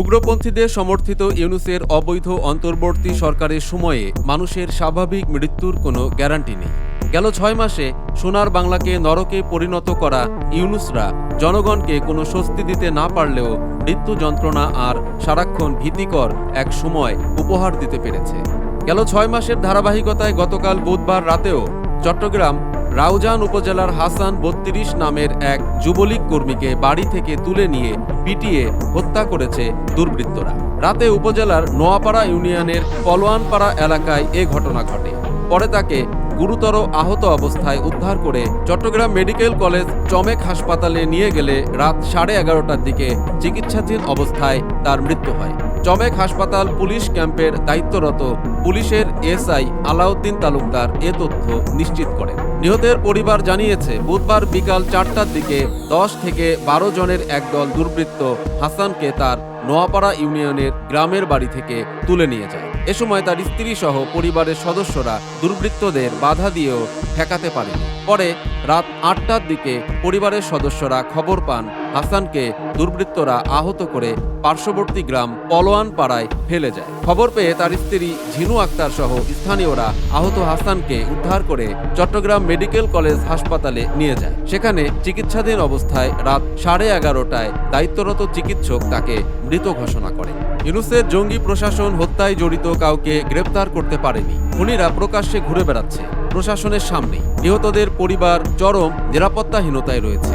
উগ্রপন্থীদের সমর্থিত ইউনুসের অবৈধ অন্তর্বর্তী সরকারের সময়ে মানুষের স্বাভাবিক মৃত্যুর কোনো গ্যারান্টি নেই। গেল ছয় মাসে সোনার বাংলাকে নরকে পরিণত করা ইউনুসরা জনগণকে কোনো স্বস্তি দিতে না পারলেও মৃত্যু যন্ত্রণা আর সারাক্ষণ ভীতিকর এক সময় উপহার দিতে পেরেছে। গেল ছয় মাসের ধারাবাহিকতায় গতকাল বুধবার রাতেও চট্টগ্রাম রাউজান উপজেলার হাসান বত্রিশ নামের এক যুবলীগ কর্মীকে বাড়ি থেকে তুলে নিয়ে পিটিয়ে হত্যা করেছে দুর্বৃত্তরা। রাতে উপজেলার নোয়াপাড়া ইউনিয়নের পলোয়ানপাড়া এলাকায় এ ঘটনা ঘটে। পরে তাকে গুরুতর আহত অবস্থায় উদ্ধার করে চট্টগ্রাম মেডিকেল কলেজ চমেক হাসপাতালে নিয়ে গেলে রাত সাড়ে এগারোটার দিকে চিকিৎসাধীন অবস্থায় তার মৃত্যু হয়। চমেক হাসপাতাল পুলিশ ক্যাম্পের দায়িত্বরত পুলিশের এসআই আলাউদ্দিন তালুকদার এ তথ্য নিশ্চিত করেন। নিহতের পরিবার জানিয়েছে, বুধবার বিকাল চারটার দিকে দশ থেকে বারো জনের একদল দুর্বৃত্ত হাসানকে তার নোয়াপাড়া ইউনিয়নের গ্রামের বাড়ি থেকে তুলে নিয়ে যায়। এ সময় তার স্ত্রী সহ পরিবারের সদস্যরা দুর্বৃত্তদের বাধা দিয়েও ঠেকাতে পারেনি। পরে রাত আটটার দিকে পরিবারের সদস্যরা খবর পান হাসানকে দুর্বৃত্তরা আহত করে পার্শ্ববর্তী গ্রাম পলোয়ান পাড়ায় ফেলে যায়। খবর পেয়ে তার স্ত্রী ঝিনু আক্তার সহ স্থানীয়রা আহত হাসানকে উদ্ধার করে চট্টগ্রাম মেডিকেল কলেজ হাসপাতালে নিয়ে যায়। সেখানে চিকিৎসাধীন অবস্থায় রাত সাড়ে এগারোটায় দায়িত্বরত চিকিৎসক তাকে মৃত ঘোষণা করেন। ইউনুসের জঙ্গি প্রশাসন হত্যায় জড়িত কাউকে গ্রেপ্তার করতে পারেনি। খুনিরা প্রকাশ্যে ঘুরে বেড়াচ্ছে প্রশাসনের সামনে নিহতদের পরিবার চরম নিরাপত্তাহীনতায় রয়েছে।